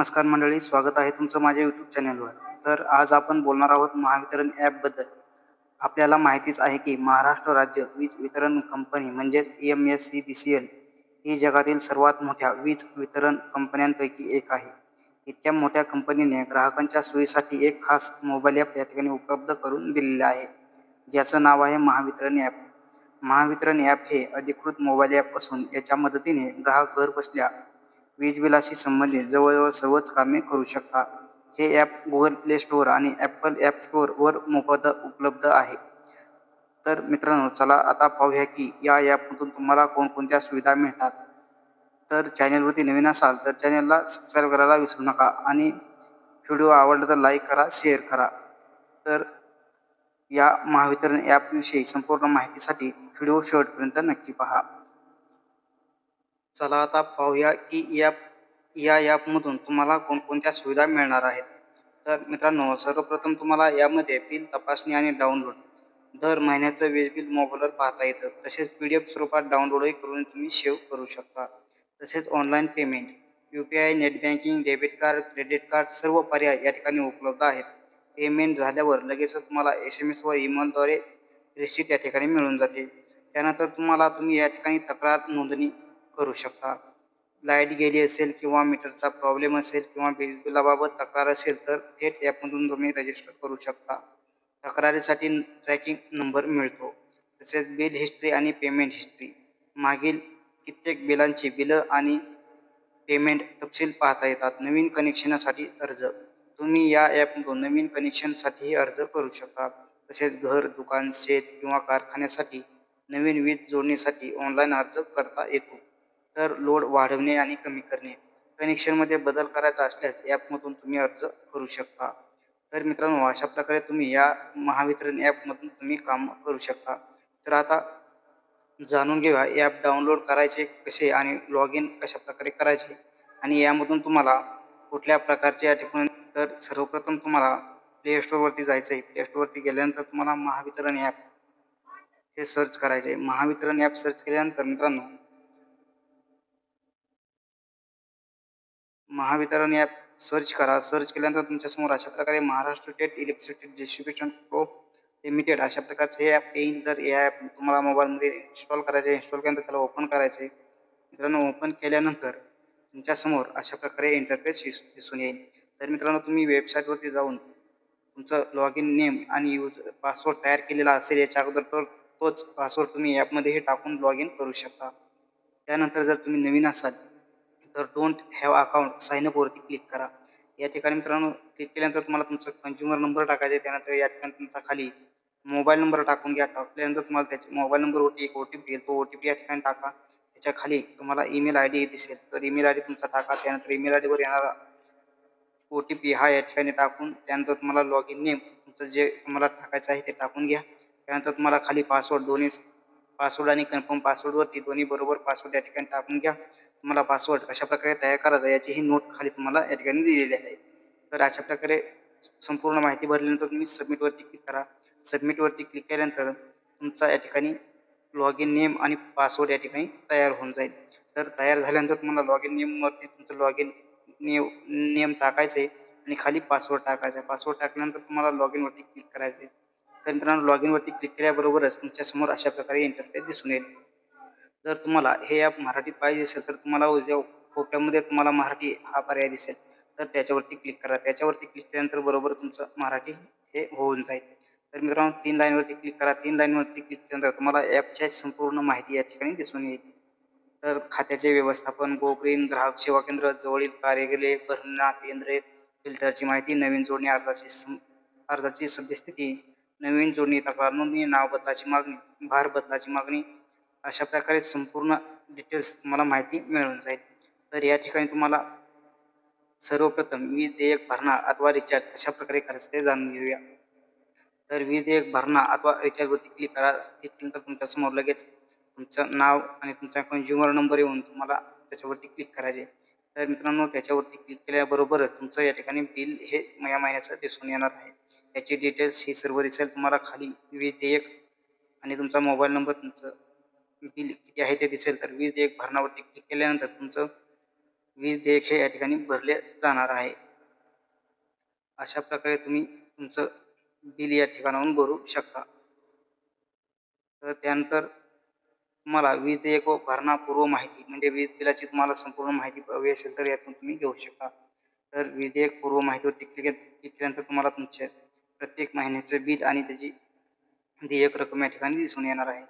नमस्कार मंडळी स्वागत आहे तुमचं माझ्या यूट्यूब चॅनलवर तर आज आपण बोलणार आहोत महावितरण ॲपबद्दल आपल्याला माहितीच आहे की महाराष्ट्र राज्य वीज वितरण कंपनी म्हणजेच M S C B C L ही जगातील सर्वात मोठ्या वीज वितरण कंपन्यांपैकी एक आहे. इतक्या मोठ्या कंपनीने ग्राहकांच्या सोयीसाठी एक खास मोबाईल ॲप या ठिकाणी उपलब्ध करून दिलेले आहे. ज्याचं नाव आहे महावितरण ॲप महावितरण ॲप हे अधिकृत मोबाईल ॲप असून याच्या मदतीने ग्राहक घर बसल्या वीज बिलाशी संबंधित जवळजवळ सर्वच कामे करू शकता. हे ॲप गुगल प्ले स्टोअर आणि ॲपल ॲप स्टोअरवर मोफत उपलब्ध आहे. तर मित्रांनो चला आता पाहूया की या ॲपमधून तुम्हाला कोणकोणत्या सुविधा मिळतात. तर चॅनलवरती नवीन असाल तर चॅनलला सबस्क्राईब करायला विसरू नका आणि व्हिडिओ आवडला तर लाईक करा शेअर करा. तर या महावितरण ॲपविषयी संपूर्ण माहितीसाठी व्हिडिओ शेवटपर्यंत नक्की पहा. चला आता पाहूया की या या ॲपमधून तुम्हाला कोणकोणत्या सुविधा मिळणार आहेत. तर मित्रांनो सर्वप्रथम तुम्हाला यामध्ये बिल तपासणी आणि डाउनलोड दर महिन्याचं वीज बिल मोबाईलवर पाहता येतं. तसेच पी डी एफ स्वरूपात डाउनलोडही करून तुम्ही सेव्ह करू शकता. तसेच online payment U P I net banking debit card credit card सर्व पर्याय या ठिकाणी उपलब्ध आहेत. पेमेंट झाल्यावर लगेचच तुम्हाला एस एम एस व ईमेलद्वारे रिसिप्ट या ठिकाणी मिळून जाते. त्यानंतर तुम्हाला तुम्ही या ठिकाणी तक्रार नोंदणी करू शकता. लाइट गेली असेल किंवा मीटरचा प्रॉब्लेम असेल किंवा बिल बिलाबाबत तक्रार असेल तर थेट ॲपमधून तुम्ही रजिस्टर करू शकता. तक्रारीसाठी ट्रॅकिंग नंबर मिळतो. तसेच बिल हिस्ट्री आणि पेमेंट हिस्ट्री मागील कित्येक बिलांची बिलं आणि पेमेंट तपशील पाहता येतात. नवीन कनेक्शनसाठी अर्ज. तुम्ही या ॲपमधून नवीन कनेक्शनसाठीही अर्ज करू शकता. तसेच घर दुकान शेत किंवा कारखान्यासाठी नवीन वीज जोडणीसाठी ऑनलाईन अर्ज करता येतो. तर लोड वाढवणे आणि कमी करणे. कनेक्शनमध्ये बदल करायचा असल्यास ॲपमधून तुम्ही अर्ज करू शकता. तर मित्रांनो अशा प्रकारे तुम्ही या महावितरण ॲपमधून तुम्ही काम करू शकता. तर आता जाणून घेऊया ॲप डाउनलोड करायचे कसे आणि लॉग इन कशा प्रकारे करायचे? आणि यामधून तुम्हाला कुठल्या प्रकारचे या ठिकाणी तर सर्वप्रथम तुम्हाला प्ले स्टोअरवरती जायचं आहे प्ले स्टोअरवरती गेल्यानंतर तुम्हाला महावितरण ॲप हे सर्च करायचे महावितरण ॲप सर्च केल्यानंतर मित्रांनो महावितरण ॲप सर्च करा. सर्च केल्यानंतर तुमच्यासमोर अशा प्रकारे Maharashtra state electricity distribution pro limited अशा प्रकारचे हे ॲप येईल तर या ॲप तुम्हाला मोबाईलमध्ये इन्स्टॉल करायचे इन्स्टॉल केल्यानंतर त्याला ओपन करायचे. मित्रांनो ओपन केल्यानंतर तुमच्यासमोर अशा प्रकारे इंटरफेस दिसून येईल. तर मित्रांनो तुम्ही वेबसाईटवरती जाऊन तुमचं लॉग इन नेम आणि यूज पासवर्ड तयार केलेला असेल याच्या अगोदर तर तोच पासवर्ड तुम्ही ॲपमध्ये हे टाकून लॉग इन करू शकता. त्यानंतर जर तुम्ही नवीन असाल तर डोंट हॅव अकाउंट साईनअपवरती क्लिक करा. या ठिकाणी मित्रांनो क्लिक केल्यानंतर तुम्हाला तुमचा कन्झ्युमर नंबर टाकायचा आहे. त्यानंतर या ठिकाणी तुमचा खाली मोबाईल नंबर टाकून घ्या. टाकल्यानंतर तुम्हाला त्याचे मोबाईल नंबरवरती एक ओ टी पी येईल. तो ओ टी पी या ठिकाणी टाका. त्याच्याखाली तुम्हाला ईमेल आय डी दिसेल. तर ईमेल आय डी तुमचा टाका. त्यानंतर ईमेल आय डीवर येणारा ओ टी पी हा या ठिकाणी टाकून त्यानंतर तुम्हाला लॉग इन नेम तुमचं जे तुम्हाला टाकायचं आहे ते टाकून घ्या. त्यानंतर तुम्हाला खाली पासवर्ड दोन्ही पासवर्ड आणि कन्फर्म पासवर्डवरती दोन्ही बरोबर पासवर्ड या ठिकाणी टाकून घ्या. तुम्हाला पासवर्ड कशा प्रकारे तयार करायचा याची ही नोट खाली तुम्हाला या ठिकाणी दिलेली आहे. तर अशा प्रकारे संपूर्ण माहिती भरल्यानंतर तुम्ही सबमिटवरती क्लिक करा. सबमिटवरती क्लिक केल्यानंतर तुमचा या ठिकाणी लॉग इन नेम आणि पासवर्ड या ठिकाणी तयार होऊन जाईल. तर तयार झाल्यानंतर तुम्हाला लॉग इन नेमवरती तुमचं लॉग इन नेम नेम टाकायचं आहे आणि खाली पासवर्ड टाकायचा आहे. पासवर्ड टाकल्यानंतर तुम्हाला लॉग इनवरती क्लिक करायचं आहे. तर मित्रांनो लॉग इनवरती क्लिक केल्याबरोबरच तुमच्यासमोर अशा प्रकारे इंटरफेस दिसून येईल. जर तुम्हाला हे ॲप मराठीत पाहिजे असेल तर तुम्हाला उजव्या कोपऱ्यामध्ये तुम्हाला मराठी हा पर्याय दिसेल. तर त्याच्यावरती क्लिक करा. त्याच्यावरती क्लिक केल्यानंतर बरोबर तुमचं मराठी हे होऊन जाईल. तर मित्रांनो तीन लाईनवरती क्लिक करा. तीन लाईनवरती क्लिक केल्यानंतर तुम्हाला ॲपच्या संपूर्ण माहिती या ठिकाणी दिसून येईल. तर खात्याचे व्यवस्थापन गोग्रीन ग्राहक सेवा केंद्र जवळील कार्यालय भरणा केंद्रे फिल्टरची माहिती नवीन जोडणी अर्जाची अर्जाची सद्यस्थिती नवीन जोडणी तक्रार नोंदणी नाव बदलाची मागणी भार बदलाची मागणी अशा प्रकारे संपूर्ण डिटेल्स तुम्हाला माहिती मिळून जाईल. तर या ठिकाणी तुम्हाला सर्वप्रथम वीज देयक भरणा अथवा रिचार्ज कशा प्रकारे करायचं ते जाणून घेऊया. तर वीज देयक भरणा अथवा रिचार्जवरती क्लिक करा. क्लिक तुमच्यासमोर लगेच तुमचं नाव आणि तुमचा कन्झ्युमर नंबर येऊन तुम्हाला त्याच्यावरती क्लिक करायचे. तर मित्रांनो त्याच्यावरती क्लिक केल्याबरोबरच तुमचं या ठिकाणी बिल हे या महिन्याचं दिसून येणार आहे. याची डिटेल्स ही सर्व रिसेल तुम्हाला खाली वीज देयक आणि तुमचा मोबाईल नंबर तुमचं बिल किती आहे ते दिसेल तर वीज देयक भरणावरती क्लिक केल्यानंतर तुमचं वीज देयक हे या ठिकाणी भरले जाणार आहे. अशा प्रकारे तुम्ही तुमचं बिल या ठिकाणाहून भरू शकता. तर त्यानंतर तुम्हाला वीज देयक व भरणापूर्व माहिती म्हणजे वीज बिलाची तुम्हाला संपूर्ण माहिती हवी असेल तर यातून तुम्ही घेऊ शकता. तर वीज देयक पूर्व माहितीवरती क्लिक क्लिक केल्यानंतर तुम्हाला तुमचे प्रत्येक महिन्याचं बिल आणि त्याची देयक रक्कम या ठिकाणी दिसून येणार आहे.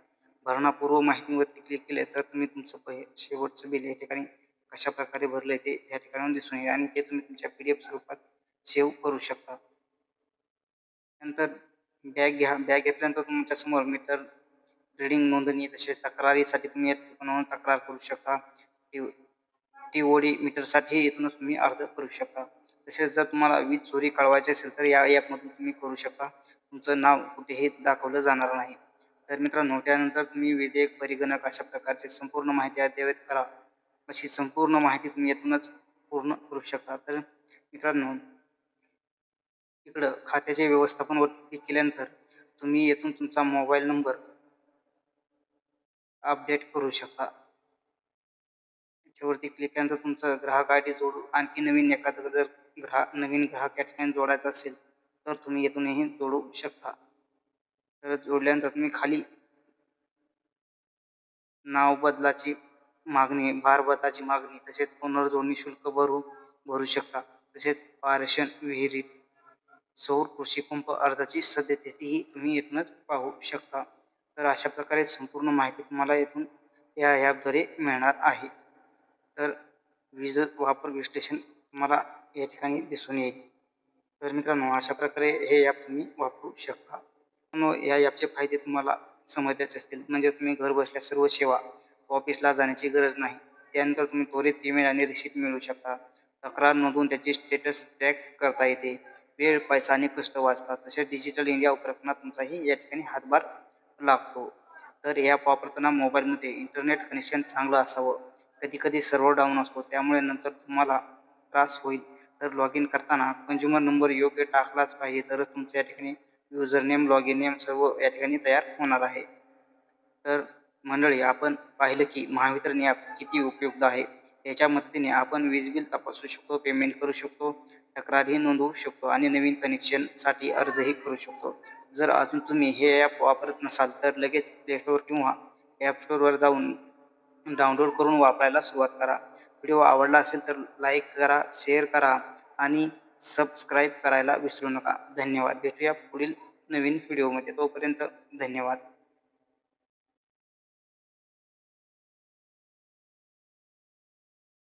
भरणापूर्व माहितीवरती क्लिक केले तर तुम्ही तुमचं पहि शेवटचं बिल या ठिकाणी कशा प्रकारे भरलं ते या ठिकाणी दिसून येईल आणि ते तुम्ही तुमच्या पी डी एफ स्वरूपात सेव्ह करू शकता. नंतर बॅग घ्या बॅग घेतल्यानंतर तुमच्यासमोर मीटर रिडिंग नोंदणी तसेच तक्रारीसाठी तुम्ही येथून तक्रार करू शकता. टी ओ डी मीटरसाठी इथूनच तुम्ही अर्ज करू शकता. तसेच जर तुम्हाला वीज चोरी कळवायची असेल तर या ॲपमधून तुम्ही करू शकता. तुमचं नाव कुठेही दाखवलं जाणार नाही. तर मित्रांनो त्यानंतर तुम्ही विधेयक परिगणक अशा प्रकारचे संपूर्ण माहिती अद्ययावत करा. अशी संपूर्ण माहिती तुम्ही यातूनच पूर्ण करू शकता. तर मित्रांनो इकडं खात्याचे व्यवस्थापनवर क्लिक केल्यानंतर तुम्ही येथून तुमचा मोबाईल नंबर अपडेट करू शकता. त्याच्यावरती क्लिक केल्यानंतर तुमचं ग्राहक आय डी जोडू आणखी नवीन एखादं जर ग्राहक नवीन ग्राहक या ठिकाणी जोडायचा असेल तर तुम्ही येथूनही जोडू शकता. जोडल्यानंतर तुम्ही खाली नाव बदलाची मागणी भार बदलाची मागणी तसेच पुनर्जोडणी शुल्क भरू भरू शकता. तसेच पारेषण विहिरीत सौर कृषी पंप अर्जाची सद्यस्थितीही तुम्ही येथूनच पाहू शकता. तर अशा प्रकारे संपूर्ण माहिती तुम्हाला येथून या ॲपद्वारे मिळणार आहे. तर वीज वापर विश्लेषण तुम्हाला या ठिकाणी दिसून येईल. तर मित्रांनो अशा प्रकारे हे ॲप तुम्ही वापरू शकता. या ॲपचे फायदे तुम्हाला समजल्याचे असतील. म्हणजे तुम्ही घर बसल्या सर्व सेवा ऑफिसला जाण्याची गरज नाही. त्यानंतर तुम्ही त्वरित पेमेंट आणि रिसिप्ट मिळवू शकता. तक्रार नोंदवून त्याची स्टेटस ट्रॅक करता येते. वेळ पैसा आणि कष्ट वाचतात तसेच डिजिटल इंडिया उपक्रमात तुमचाही या ठिकाणी हातभार लागतो. तर ॲप वापरताना मोबाईलमध्ये इंटरनेट कनेक्शन चांगलं असावं. कधी कधी सर्व्हर डाऊन असतो. त्यामुळे नंतर तुम्हाला त्रास होईल. तर लॉग इन करताना कंझ्युमर नंबर योग्य टाकलाच पाहिजे. तरच तुमच्या या ठिकाणी युजरनेम लॉग इन नेम सर्व या ठिकाणी तयार होणार आहे. तर मंडळी आपण पाहिलं की महावितरण ॲप किती उपयुक्त आहे. याच्या मदतीने आपण वीज बिल तपासू शकतो पेमेंट करू शकतो तक्रारही नोंदवू शकतो आणि नवीन कनेक्शनसाठी अर्जही करू शकतो. जर अजून तुम्ही हे ॲप वापरत नसाल तर लगेच प्ले स्टोअर किंवा ॲप स्टोअरवर जाऊन डाउनलोड करून वापरायला सुरुवात करा. व्हिडिओ आवडला असेल तर लाईक करा शेअर करा आणि सबस्क्राईब करायला विसरू नका. धन्यवाद. भेटूया पुढील नवीन व्हिडिओमध्ये. तोपर्यंत धन्यवाद.